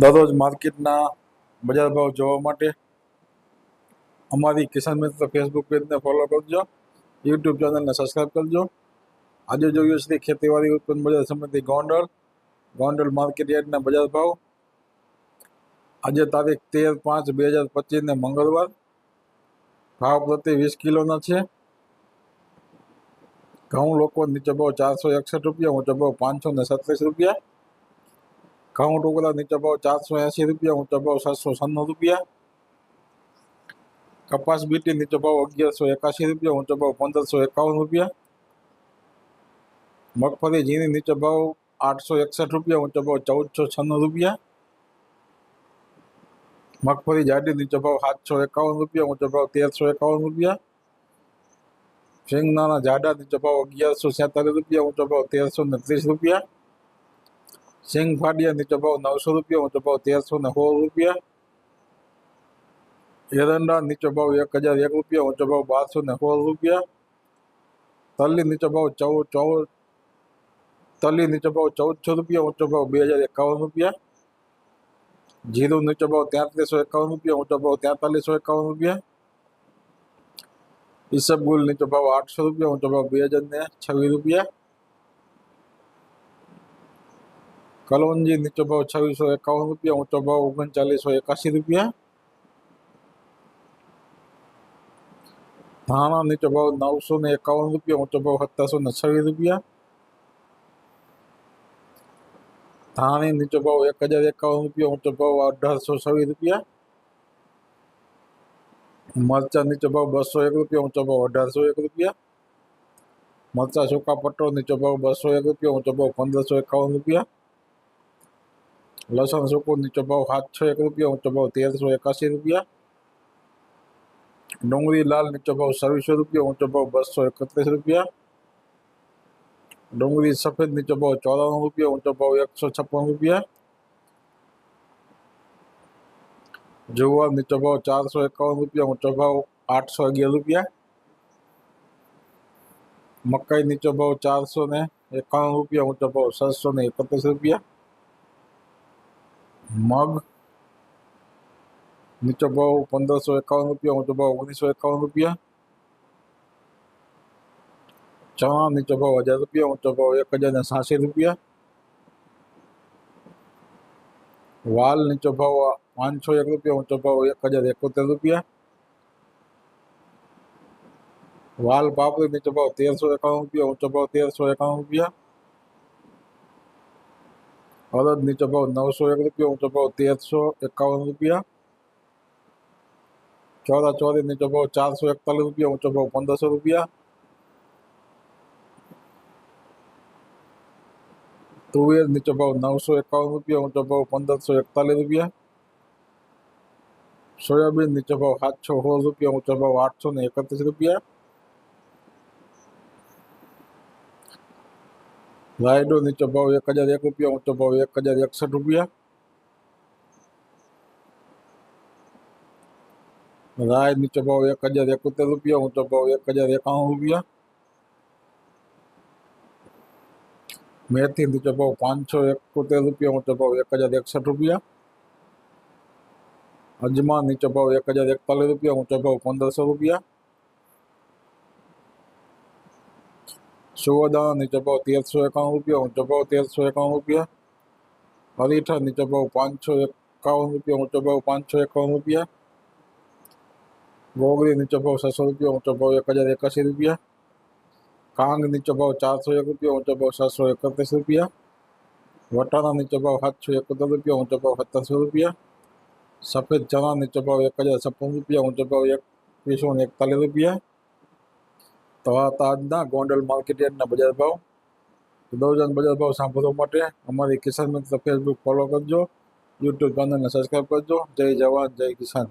દરરોજ માર્કેટના બજાર ભાવ જોવા માટે અમારી કિસાન મિત્ર ફેસબુક પેજને ફોલો કરજો. યુટ્યુબ ચેનલને સબસ્ક્રાઈબ કરજો. આજે જોઈએ શ્રી ખેતીવાડી ઉત્પન્ન બજાર સમિતિ ગોંડલ. ગોંડલ માર્કેટ યાર્ડના બજાર ભાવ. આજે તારીખ તેર પાંચ બે હજાર પચીસને મંગળવાર. ભાવ પ્રતિ વીસ કિલોના છે. ઘઉં લોકો નીચે ભાવ ચારસો એકસઠ રૂપિયા, ઊંચો ભાવ પાંચસો ને સત્રીસ રૂપિયા. ઘઉં ટુકડા નીચે ભાવ ચારસો એંસી રૂપિયા ઊંચો ભાવ સાતસો છન્નું રૂપિયા કપાસ બીટી નીચે ભાવ અગિયારસો એકાસી રૂપિયા ઊંચો ભાવ પંદરસો એકાવન રૂપિયા મગફળી ઝીણી નીચે ભાવ આઠસો એકસઠ રૂપિયા ઊંચો ભાવ ચૌદસો છન્નું રૂપિયા મગફળી જાડી નીચે ભાવ સાતસો એકાવન રૂપિયા ઊંચો ભાવ તેરસો એકાવન રૂપિયા શેંગદાણા જાડા નીચે ભાવ અગિયારસો છેતાલીસ રૂપિયા ઊંચો ભાવ તેરસો ને ત્રીસ રૂપિયા સિંગ ફાડિયા નીચે ભાવ નવસો રૂપિયા ઊંચો ભાવ તેરસો ને સોળ રૂપિયા એરંડા નીચે ભાવ એક હજાર એક રૂપિયા ઊંચો ભાવ બારસો ને સોળ રૂપિયા તલ્લી નીચે ભાવ ચૌદ ચૌદ તલી નીચે ભાવ ચૌદસો રૂપિયા ઊંચો ભાવ બે હજાર એકાવન રૂપિયા જીરું નીચે ભાવ તેત્રીસો એકાવન રૂપિયા ઊંચો ભાવ તેતાલીસો એકાવન રૂપિયા ઈસબગુલ નીચે ભાવ આઠસો રૂપિયા ઊંચો ભાવ બે હજાર ને છવ્વીસ રૂપિયા કલોંજી નીચો ભાવ છવ્વીસો એકાવન રૂપિયા ઊંચો ભાવ ઓગણચાલીસો એકાસી રૂપિયા ધાણા નીચો ભાવ નવસો ને એકાવન રૂપિયા ઊંચો ભાવ સત્તરસો ને છવ્વીસ રૂપિયા ધાણી નીચો ભાવ એક હજાર એકાવન રૂપિયા ઊંચો ભાવ અઢારસો છવ્વીસ રૂપિયા મરચા નીચો ભાવ બસો એક રૂપિયા ઊંચો ભાવ અઢારસો એક રૂપિયા મરચા સૂકા પટ્ટો નીચો ભાવ બસો એક રૂપિયા ઊંચો ભાવ પંદરસો એકાવન રૂપિયા લસણ સૂકું નીચો ભાવ સાતસો એક રૂપિયા ઊંચો ભાવ તેરસો એકાસી રૂપિયા ડુંગળી લાલ નીચો ભાવ છવ્વીસો રૂપિયા ઊંચો ભાવ બસો એકત્રીસ રૂપિયા ડુંગળી સફેદ નીચો ભાવ ચોરાણું રૂપિયા ઊંચો ભાવ એકસો છપ્પન રૂપિયા જુવાર નીચો ભાવ ચારસો એકાવન રૂપિયા ઊંચો ભાવ આઠસો અગિયાર રૂપિયા મકાઈ નીચો ભાવ ચારસો ને એકાવન રૂપિયા ઊંચો ભાવ છસો ને એકત્રીસ રૂપિયા મગ નીચો ભાવ પંદરસો એકાવન રૂપિયા ઊંચો ભાવ ઓગણીસો એકાવન રૂપિયા ચણા નીચો ભાવ હજાર રૂપિયા ઊંચો ભાવ એક હજાર ને સાસી રૂપિયા વાલ નીચો ભાવ પાંચસો એક રૂપિયા ઊંચો ભાવ એક હજાર એકોતેર રૂપિયા વાલ પાપડી નીચો ભાવ તેરસો એકાવન રૂપિયા ઊંચો ભાવ તેરસો એકાવન રૂપિયા અડદ નીચો ભાવ નવસો એક રૂપિયા ઊંચો ભાવ તેરસો એકાવન રૂપિયા ચોરા ચોરી નીચો ભાવ ચારસો એકતાલીસ રૂપિયા ઊંચો ભાવ પંદરસો રૂપિયા તુવેર નીચો ભાવ નવસો એકાવન રૂપિયા ઊંચો ભાવ પંદરસો એકતાલીસ રૂપિયા સોયાબીન નીચો ભાવ સાતસો સોળ રૂપિયા ઊંચો ભાવ આઠસો ને એકત્રીસ રૂપિયા રાયડો નીચો ભાવ એક હજાર એક રૂપિયા ઊંચો ભાવ એક હજાર એકસઠ રૂપિયા રાય નીચો ભાવ એક હજાર એકોતેર રૂપિયા ઊંચો ભાવ એક હજાર એકાણું રૂપિયા મેથી નીચો ભાવ પાંચસો એકોતેર રૂપિયા ઊંચો ભાવ એક હજાર એકસઠ રૂપિયા અજમા નીચો ભાવ એક હજાર એકતાલીસ રૂપિયા ઊંચો ભાવ પંદરસો રૂપિયા સુવદાણા નીચો ભાવ તેરસો એકાણું રૂપિયા ઊંચો ભાવ તેરસો એકાણું રૂપિયા હરીઠા નીચો ભાવ પાંચસો એકાવન રૂપિયા ઊંચો ભાવ પાંચસો એકાવન રૂપિયા ગોગરી નીચો ભાવ છસો રૂપિયા ઊંચો ભાવ એક હજાર એકાસી રૂપિયા કાંગ નીચો ભાવ ચારસો એક રૂપિયા ઊંચો ભાવ સાતસો એકત્રીસ રૂપિયા વટાણા નીચો ભાવ સાતસો એકોતેર રૂપિયા ઊંચો ભાવ સત્તરસો રૂપિયા સફેદ ચણા નીચો ભાવ એક હજાર છપ્પન રૂપિયા ઊંચો ભાવ એકવીસો ને એકતાલીસ રૂપિયા તો આ ગોંડલ માર્કેટ બજાર ભાવ. દોજન બજાર ભાવ સાંભળવા માટે અમારી કિસાન મિત્ર ફેસબુક ફોલો કરજો યુટ્યુબ ચેનલને સબસ્ક્રાઈબ કરજો. જય જવાન, જય કિસાન.